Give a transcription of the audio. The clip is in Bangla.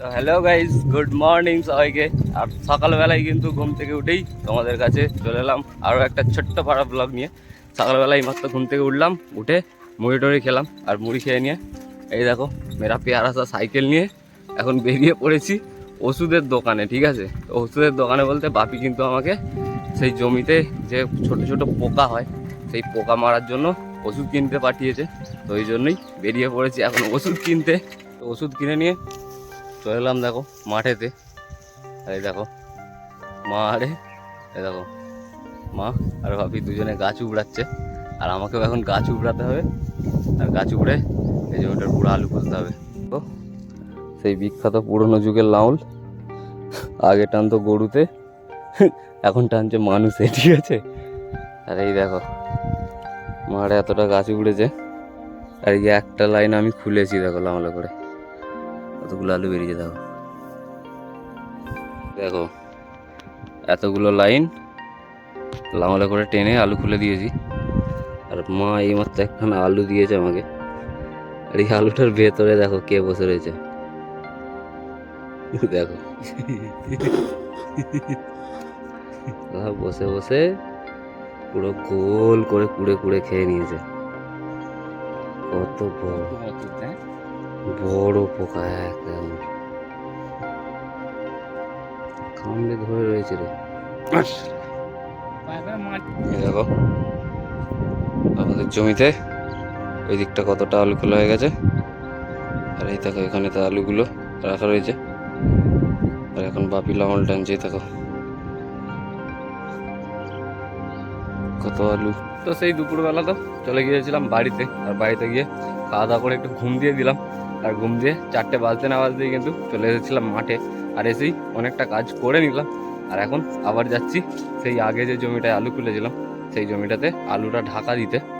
তো হ্যালো গাইজ গুড মর্নিং সবাইকে। আর সকালবেলায় কিন্তু ঘুম থেকে উঠেই তোমাদের কাছে চলে এলাম আরও একটা ছোট্ট পাড়া ব্লগ নিয়ে। সকালবেলায় মাত্র ঘুম থেকে উঠলাম, উঠে মুড়ি টুড়ি খেলাম আর মুড়ি খেয়ে নিয়ে এই দেখো মেরা পেয়ারা সা সাইকেল নিয়ে এখন বেরিয়ে পড়েছি ওষুধের দোকানে, ঠিক আছে? ওষুধের দোকানে বলতে বাপি কিন্তু আমাকে সেই জমিতে যে ছোট ছোট পোকা হয়, সেই পোকা মারার জন্য ওষুধ কিনতে পাঠিয়েছে। তো ওই জন্যই বেরিয়ে পড়েছি এখন ওষুধ কিনতে। তো ওষুধ কিনে নিয়ে চলে এলাম, দেখো, মাঠেতে। আর এই দেখো, মা, আরে, এই দেখো, মা আর ভাবি দুজনে গাছ উবড়াচ্ছে। আর আমাকেও এখন গাছ উবড়াতে হবে, আর গাছ উবড়ে এই যে ওটার পুরো আলু খুলতে হবে। তো সেই বিখ্যাত পুরনো যুগের লাউল, আগে টানতো গরুতে, এখন টানছে মানুষে, ঠিক আছে? আর এই দেখো, মাঠে এতটা গাছ উবড়েছে, আর এই একটা লাইন আমি খুলেছি, দেখো লামলা করে। কতগুলো আলু বেরিয়ে দাও। দেখো এতগুলো লাইন লামালা করে টেনে আলু খুলে দিয়েছি। আর মা এই মাত্র একখানা আলু দিয়েছে আমাকে। আর এই আলুটার ভেতরে দেখো কে বসে রয়েছে। দেখো। বসে বসে পুরো গোল করে কুড়ে কুড়ে খেয়ে নিয়েছে। কত বড়। বড় পোকা একদম কামড়ে ধরে রয়েছে রে। দেখো আমাদের জমিতে ওই দিকটা কতটা আলু খোলা হয়ে গেছে। আর এই দেখো এখানে তো আলুগুলো রাখা রয়েছে। আর এখন বাপি লাঙল টানছে দেখো। কত আলু তো সেই দুপুরবেলা তো চলে গিয়েছিলাম বাড়িতে, আর বাড়িতে গিয়ে খাওয়া দাওয়া করে একটু ঘুম দিয়ে দিলাম। আর ঘুম দিয়ে চারটে বাজতে না বাজতেই কিন্তু চলে এসেছিলাম মাঠে, আর এসেই অনেকটা কাজ করে নিলাম। আর এখন আবার যাচ্ছি সেই আগে যে জমিটায় আলু খুলেছিলাম সেই জমিটাতে আলুটা ঢাকা দিতে।